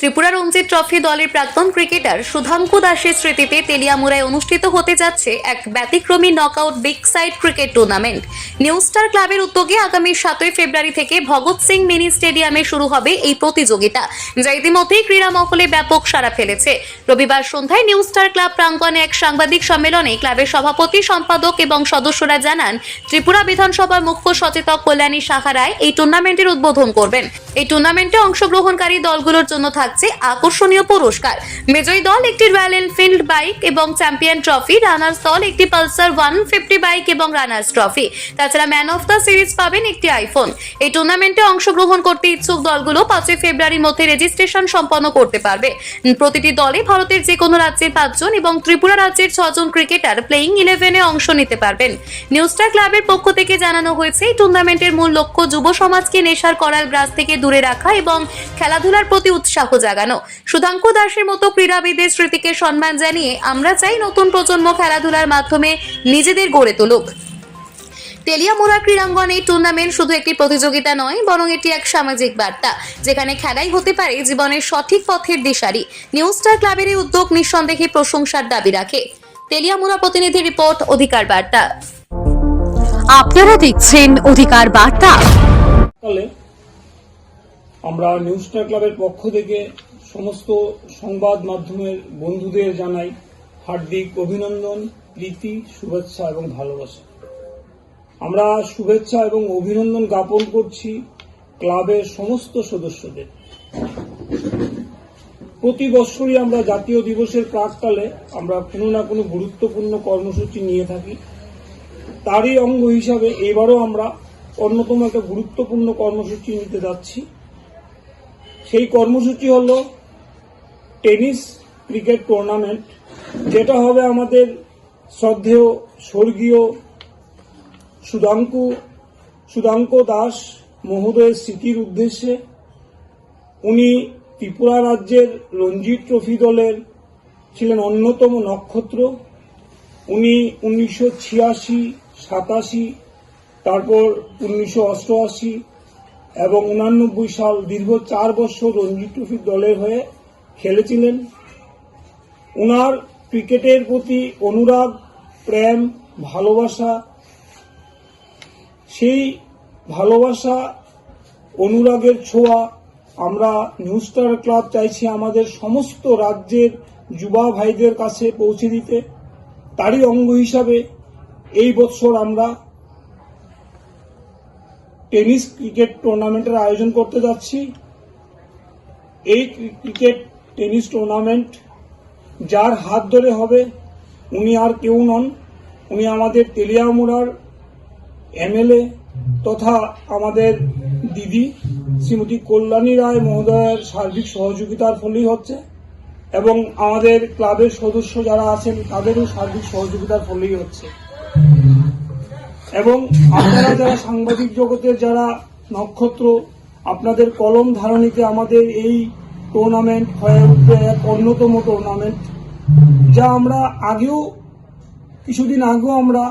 ত্রিপুরা রঞ্জিত trophy দলের প্রাক্তন cricketer সুধাঙ্কু দাসের স্মৃতিতে তেলিয়ামুড়ায় অনুষ্ঠিত হতে যাচ্ছে এক ব্যতিক্রমী knockout big side cricket tournament new star ক্লাবের উদ্যোগে আগামী সাতই ফেব্রুয়ারি থেকে ভগৎ সিং মিনি স্টেডিয়ামে শুরু হবে এই প্রতিযোগিতা, যা ইতিমধ্যেই ক্রীড়া মহলে ব্যাপক সাড়া ফেলেছে। রবিবার সন্ধ্যায় নিউ স্টার ক্লাব প্রাঙ্গণে এক সাংবাদিক সম্মেলনে ক্লাবের সভাপতি, সম্পাদক এবং সদস্যরা জানান, ত্রিপুরা বিধানসভার মুখ্য সচেতক কল্যাণী সাহারায় এই টুর্নামেন্টের উদ্বোধন করবেন। এই টুর্নামেন্টে অংশগ্রহণকারী দলগুলোর জন্য থাকছে আকর্ষণীয় পুরস্কার। বিজয়ী দল একটি রয়্যাল এনফিল্ড বাইক এবং চ্যাম্পিয়ন ট্রফি রানার্স দল একটি পালসার ওয়ান ফিফটি বাইক এবং রানার্স ট্রফি তাছাড়া ম্যান অফ দ্য সিরিজ পাবেন একটি আইফোন এই টুর্নামেন্টে অংশগ্রহণ করতে ইচ্ছুক দলগুলো পাঁচই ফেব্রুয়ারির মধ্যে রেজিস্ট্রেশন সম্পন্ন করতে পারবে। প্রতিটি দলে ভারতের যে কোনো রাজ্যের পাঁচজন এবং ত্রিপুরা রাজ্যের ছজন ক্রিকেটার প্লেইং ইলেভেনে অংশ নিতে পারবেন। নিউস্টার ক্লাবের পক্ষ থেকে জানানো হয়েছে, এই টুর্নামেন্টের মূল লক্ষ্য যুব সমাজকে নেশার করাল গ্রাস থেকে দূরে রাখা এবং খেলাধুলার প্রতি উৎসাহ জাগানো। সুধাঙ্কু দাসের মতো ক্রীড়াবিদের স্মৃতিকে সম্মান জানিয়ে আমরা চাই নতুন প্রজন্ম খেলাধুলার মাধ্যমে নিজেদের গড়ে তুলুক। তেলিয়ামুড়া ক্রীড়াঙ্গন এই টুর্নামেন্ট শুধু একটি প্রতিযোগিতা নয় বরং এটি এক সামাজিক বার্তা যেখানে খেলাই হতে পারে জীবনের সঠিক পথের দিশারি। নিউ স্টার ক্লাবের এই উদ্যোগ নিঃসন্দেহে প্রশংসার দাবি রাখে। তেলিয়ামুড়া প্রতিনিধি রিপোর্ট অধিকার বার্তা। আপনারা দেখছেন অধিকার বার্তা। আমরা নিউজ ক্লাবের পক্ষ থেকে সমস্ত সংবাদ মাধ্যমের বন্ধুদের জানাই হার্দিক অভিনন্দন, প্রীতি, শুভেচ্ছা এবং ভালোবাসা। আমরা শুভেচ্ছা এবং অভিনন্দন জ্ঞাপন করছি ক্লাবের সমস্ত সদস্যদের। প্রতি বছরই আমরা জাতীয় দিবসের প্রাককালে আমরা কোনো না কোনো গুরুত্বপূর্ণ কর্মসূচি নিয়ে থাকি। তারই অঙ্গ হিসাবে এবারও আমরা অন্যতম একটা গুরুত্বপূর্ণ কর্মসূচি নিতে যাচ্ছি। সেই কর্মসূচি হল টেনিস ক্রিকেট টুর্নামেন্ট, যেটা হবে আমাদের শ্রদ্ধেয় স্বর্গীয় সুধাঙ্কু, সুধাঙ্ক দাস মহোদয়ের স্মৃতির উদ্দেশ্যে। উনি ত্রিপুরা রাজ্যের রঞ্জি ট্রফি দলের ছিলেন অন্যতম নক্ষত্র। উনি উনিশশো ছিয়াশি সাতাশি, তারপর উনিশশো অষ্টআশি এবং উনানব্বই সাল দীর্ঘ চার বছর রঞ্জি ট্রফি দলের হয়ে খেলেছিলেন। উনার ক্রিকেটের প্রতি অনুরাগ, প্রেম, ভালোবাসা, সেই ভালোবাসা, অনুরাগের ছোঁয়া আমরা নিউ স্টার ক্লাব চাইছি আমাদের সমস্ত রাজ্যের যুবা ভাইদের কাছে পৌঁছে দিতে। তারই অঙ্গ হিসাবে এই বছর আমরা টেনিস ক্রিকেট টুর্নামেন্টের আয়োজন করতে যাচ্ছি। এই ক্রিকেট টেনিস টুর্নামেন্ট যার হাত ধরে হবে উনি আর কেউ নন, উনি আমাদের তেলিয়ামুড়ার এমএলএ তথা আমাদের দিদি শ্রীমতী কল্যাণী রায় মহোদয়ের সার্বিক সহযোগিতার ফলেই হচ্ছে এবং আমাদের ক্লাবের সদস্য যারা আছেন তাদেরও সার্বিক সহযোগিতার ফলেই হচ্ছে। এবং আপনারা যারা সাংবাদিক জগতের যারা নক্ষত্র, আপনাদের কলম ধারণীতে আমাদের এই টুর্নামেন্ট হয়ে উঠবে এক অন্যতম টুর্নামেন্ট যা আমরা আগেও, কিছুদিন আগেও আমরা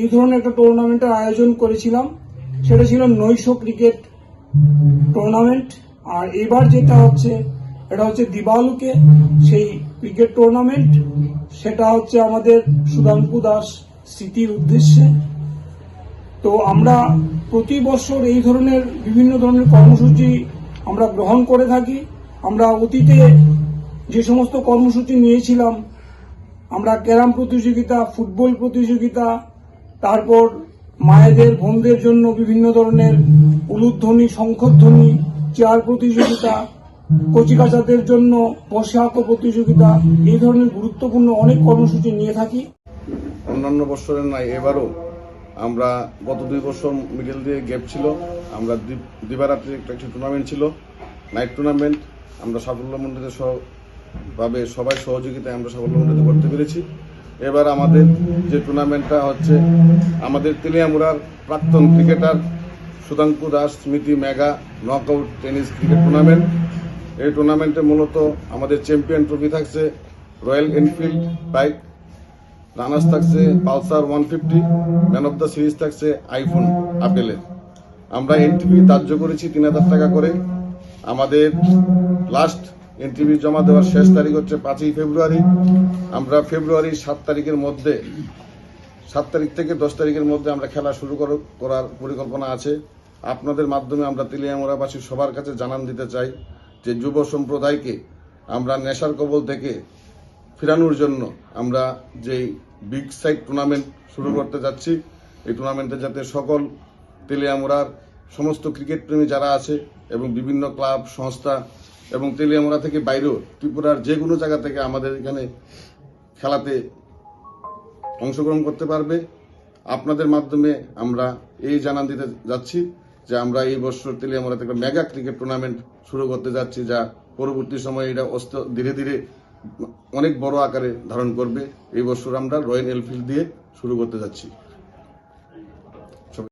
এই ধরনের একটা টুর্নামেন্টের আয়োজন করেছিলাম। সেটা ছিল নৈশ ক্রিকেট টুর্নামেন্ট আর এবার যেটা হচ্ছে, এটা হচ্ছে দিবালুকে, সেই ক্রিকেট টুর্নামেন্ট সেটা হচ্ছে আমাদের সুধাঙ্কু দাস স্মৃতির উদ্দেশ্যে। তো আমরা প্রতি বছর এই ধরনের বিভিন্ন ধরনের কর্মসূচি আমরা গ্রহণ করে থাকি। আমরা অতীতে যে সমস্ত কর্মসূচি নিয়েছিলাম, আমরা ক্যারাম প্রতিযোগিতা, ফুটবল প্রতিযোগিতা, তারপর মায়েদের, বোনদের জন্য বিভিন্ন ধরনের উলুধ্বনি, শঙ্খধ্বনি, চেয়ার প্রতিযোগিতা কচিকাচাদের জন্য পোশাক প্রতিযোগিতা, এই ধরনের গুরুত্বপূর্ণ অনেক কর্মসূচি নিয়ে থাকি। অন্যান্য বছরের নাই এবারও আমরা গত দুই বছর মিডিল দিয়ে গ্যাপ ছিল। আমরা দিবারাত্রি একটা একটি টুর্নামেন্ট ছিল নাইট টুর্নামেন্ট আমরা সাফল্যমণ্ডিত ভাবে সবাই সহযোগিতায় আমরা সাফল্যমণ্ডিত করতে পেরেছি। এবার আমাদের যে টুর্নামেন্টটা হচ্ছে, আমাদের তেলিয়ামুড়ার প্রাক্তন ক্রিকেটার সুধাঙ্কু দাস, স্মৃতি mega knockout tennis cricket tournament এই টুর্নামেন্টে মূলত আমাদের চ্যাম্পিয়ন ট্রফি থাকছে রয়্যাল এনফিল্ড বাইক রানার্স থাকছে Pulsar one fifty man of the series থাকছে আইফোন আপেলের আমরা এন্ট্রি ধার্য করেছি তিন হাজার টাকা করে। আমাদের লাস্ট এনটিভি জমা দেওয়ার শেষ তারিখ হচ্ছে পাঁচই ফেব্রুয়ারি। আমরা ফেব্রুয়ারির সাত তারিখের মধ্যে, সাত তারিখ থেকে দশ তারিখের মধ্যে আমরা খেলা শুরু কর- করার পরিকল্পনা আছে। আপনাদের মাধ্যমে আমরা তেলিয়ামোড়াবাসী সবার কাছে জানান দিতে চাই যে যুব সম্প্রদায়কে আমরা নেশার কবল থেকে ফেরানোর জন্য আমরা যে বিগ সাইড টুর্নামেন্ট শুরু করতে যাচ্ছি। এই টুর্নামেন্টে যাতে সকল তেলিয়ামোড়ার সমস্ত ক্রিকেট প্রেমী যারা আছে এবং বিভিন্ন ক্লাব সংস্থা এবং তেলিয়ামোড়া থেকে বাইরেও ত্রিপুরার যে কোনো জায়গা থেকে আমাদের এখানে খেলাতে অংশগ্রহণ করতে পারবে। আপনাদের মাধ্যমে আমরা এই জানান দিতে যাচ্ছি যে আমরা এই বছর তেলিয়ামোড়াতে একটা মেগা ক্রিকেট টুর্নামেন্ট শুরু করতে যাচ্ছি, যা পরবর্তী সময়ে এটা ধীরে ধীরে অনেক বড় আকারে ধারণ করবে। এই বছর আমরা রয়্যাল এনফিল্ড দিয়ে শুরু করতে যাচ্ছি।